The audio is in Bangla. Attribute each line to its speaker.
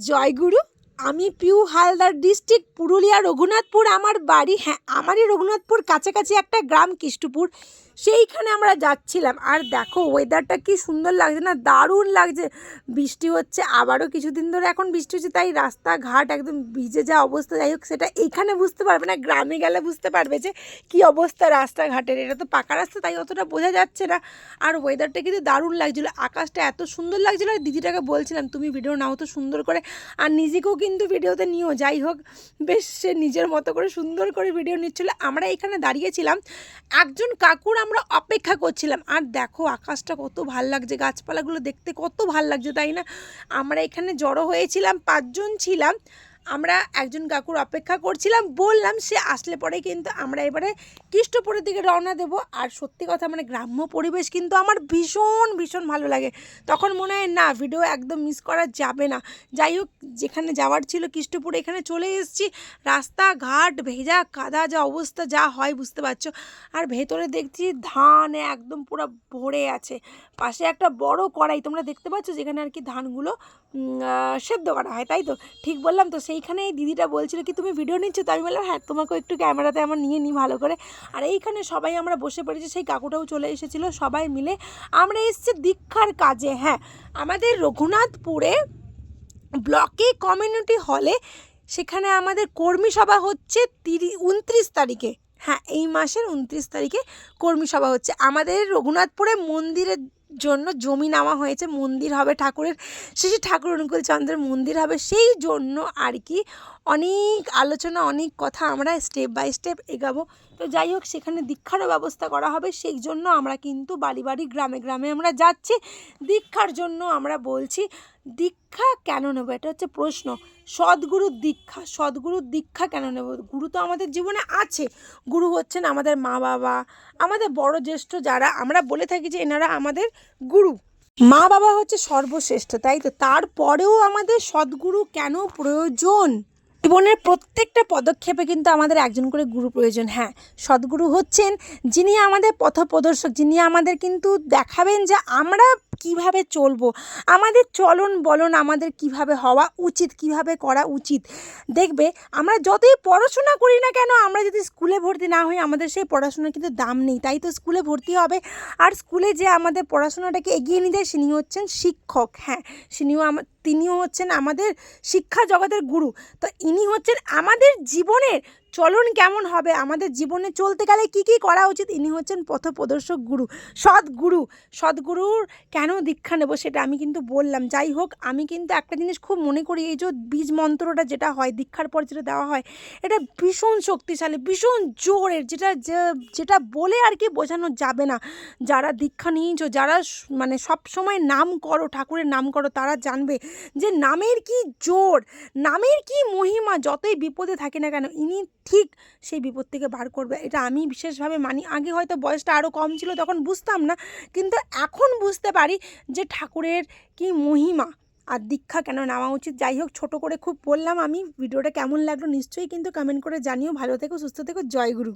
Speaker 1: জয়গুরু আমি পিউ হালদার ডিস্ট্রিক্ট পুরুলিয়া, রঘুনাথপুর, আমার বাড়ি হ্যাঁ আমারই রঘুনাথপুর, কাছাকাছি একটা গ্রাম, কৃষ্টপুর। সেইখানে আমরা যাচ্ছিলাম। আর দেখো ওয়েদারটা কি সুন্দর লাগছে না, দারুণ লাগছে। বৃষ্টি হচ্ছে, আবারও কিছুদিন ধরে এখন বৃষ্টি হচ্ছে, তাই রাস্তাঘাট একদম ভিজে যা অবস্থা, যাই হোক, সেটা এইখানে বুঝতে পারবে না, গ্রামে গেলে বুঝতে পারবে যে কি অবস্থা রাস্তাঘাটের। এটা তো পাকা রাস্তা, তাই অতটা বোঝা যাচ্ছে না। আর ওয়েদারটা কিন্তু দারুণ লাগছিল, আকাশটা এত সুন্দর লাগছিল, আর দিদিটাকে বলছিলাম, তুমি ভিডিও নাও তো সুন্দর করে। আর নিজেকেও কিন্তু ভিডিওতে নিয়েও যাই হোক। বেশ, সে নিজের মতো করে সুন্দর করে ভিডিও নিচ্ছিল। আমরা এখানে দাঁড়িয়েছিলাম। একজন কাকুর আমরা অপেক্ষা করছিলাম। আর দেখো, আকাশটা কত ভালো লাগছে, গাছপালাগুলো দেখতে কত ভালো লাগছে, তাই না? আমরা এখানে জড়ো হয়েছিলাম, পাঁচজন ছিলাম। আমরা একজন কাকুর অপেক্ষা করছিলাম, বললাম সে আসলে পরে কিন্তু আমরা এবারে কৃষ্টপুরের দিকে রওনা দেবো। আর সত্যি কথা মানে গ্রাম্য পরিবেশ কিন্তু আমার ভীষণ ভীষণ ভালো লাগে। তখন মনে হয় না ভিডিও একদম মিস করা যাবে না। যাই হোক, যেখানে যাওয়ার ছিল কৃষ্টপুর এখানে চলে এসেছি। রাস্তাঘাট ভেজা, কাদা যা অবস্থা যা হয়, বুঝতে পারছ? আর ভেতরে দেখছি ধান একদম পুরো ভরে আছে। পাশে একটা বড় কড়াই, তোমরা দেখতে পাচ্ছ? যেখানে আর কি ধানগুলো সেদ্ধ করা হয়, তাই তো? ঠিক বললাম তো সেইখানে এই দিদিটা বলছিল কি, তুমি ভিডিও নিচ্ছ? তো আমি বললাম হ্যাঁ তোমাকেও একটু ক্যামেরাতে আমার নিয়ে নিই ভালো করে। আর এইখানে সবাই আমরা বসে পড়েছি, সেই কাকুটাও চলে এসেছিল, সবাই মিলে। আমরা এসেছি দীক্ষার কাজে হ্যাঁ। আমাদের রঘুনাথপুরে ব্লকে কমিউনিটি হলে সেখানে আমাদের কর্মী সভা হচ্ছে তিরি, উনত্রিশ তারিখে। হ্যাঁ এই মাসের উনত্রিশ তারিখে কর্মী সভা হচ্ছে। আমাদের রঘুনাথপুরে মন্দিরের জন্য জমি নেওয়া হয়েছে, মন্দির হবে ঠাকুরের শেষে ঠাকুর অনুকূল চন্দ্রের মন্দির হবে, সেই জন্য আর কি অনেক আলোচনা, অনেক কথা আমরা স্টেপ বাই স্টেপ এগাবো। তো যাই হোক, সেখানে দীক্ষারও ব্যবস্থা করা হবে। সেই জন্য আমরা কিন্তু বাড়ি বাড়ি গ্রামে গ্রামে আমরা যাচ্ছি। দীক্ষার জন্য আমরা বলছি, দীক্ষা কেন নেব? এটা হচ্ছে প্রশ্ন। সদ্গুরুর দীক্ষা সদ্গুরুর দীক্ষা কেন নেব? গুরু তো আমাদের জীবনে আছে। গুরু হচ্ছেন আমাদের মা বাবা, আমাদের বড় জ্যেষ্ঠ যারা। আমরা বলে থাকি যে এনারা আমাদের গুরু। মা বাবা হচ্ছে সর্বশ্রেষ্ঠ, তাই তো? তারপরেও আমাদের সদ্গুরু কেন প্রয়োজন? জীবনের প্রত্যেকটা পদক্ষেপে কিন্তু আমাদের একজন করে গুরু প্রয়োজন। হ্যাঁ সদ্গুরু হচ্ছেন যিনি আমাদের পথপ্রদর্শক, যিনি আমাদের কিন্তু দেখাবেন যে আমরা কীভাবে চলবো, আমাদের চলন বলন আমাদের কীভাবে হওয়া উচিত, কীভাবে করা উচিত। দেখবে, আমরা যতই পড়াশোনা করি না কেন, আমরা যদি স্কুলে ভর্তি না হই, আমাদের সেই পড়াশোনার কিন্তু দাম নেই। তাই তো স্কুলে ভর্তি হবে। আর স্কুলে যে আমাদের পড়াশোনাটাকে এগিয়ে নিয়ে যায় তিনি হচ্ছেন শিক্ষক। হ্যাঁ তিনিও আমা, তিনিও হচ্ছেন আমাদের শিক্ষা জগতের গুরু। তো ইনি হচ্ছেন আমাদের জীবনের চলন কেমন হবে? আমাদের জীবনে চলতে গেলে কি কি করা উচিত? ইনি হচ্ছেন পথপ্রদর্শক গুরু, সদ্গুরু। সদ্গুরুর কেন দীক্ষা নেব সেটা আমি কিন্তু বললাম। যাই হোক, আমি কিন্তু একটা জিনিস খুব মনে করি, এই যে বীজ মন্ত্রটা যেটা হয়, দীক্ষার পর যেটা দেওয়া হয়, এটা ভীষণ শক্তিশালী, ভীষণ জোরের, যেটা যেটা বলে আর কি বোঝানো যাবে না। যারা দীক্ষা নিয়েছো, যারা মানে সব সময় নাম করো, ঠাকুরের নাম করো, তারা জানবে যে নামের কি জোর, নামের কি মহিমা যতই বিপদে থাকে না কেন, ইনি ঠিক সেই বিপদ থেকে বার করবে। এটা আমি বিশেষভাবে মানি। আগে হয়তো বয়সটা আরও কম ছিল, তখন বুঝতাম না। কিন্তু এখন বুঝতে পারি যে ঠাকুরের কি মহিমা আর দীক্ষা কেন নেওয়া উচিত। যাই হোক, ছোটো করে খুব বললাম আমি। ভিডিওটা কেমন লাগল নিশ্চয়ই কিন্তু কমেন্ট করে জানিও। ভালো থেকো, সুস্থ থেকো। জয় গুরু।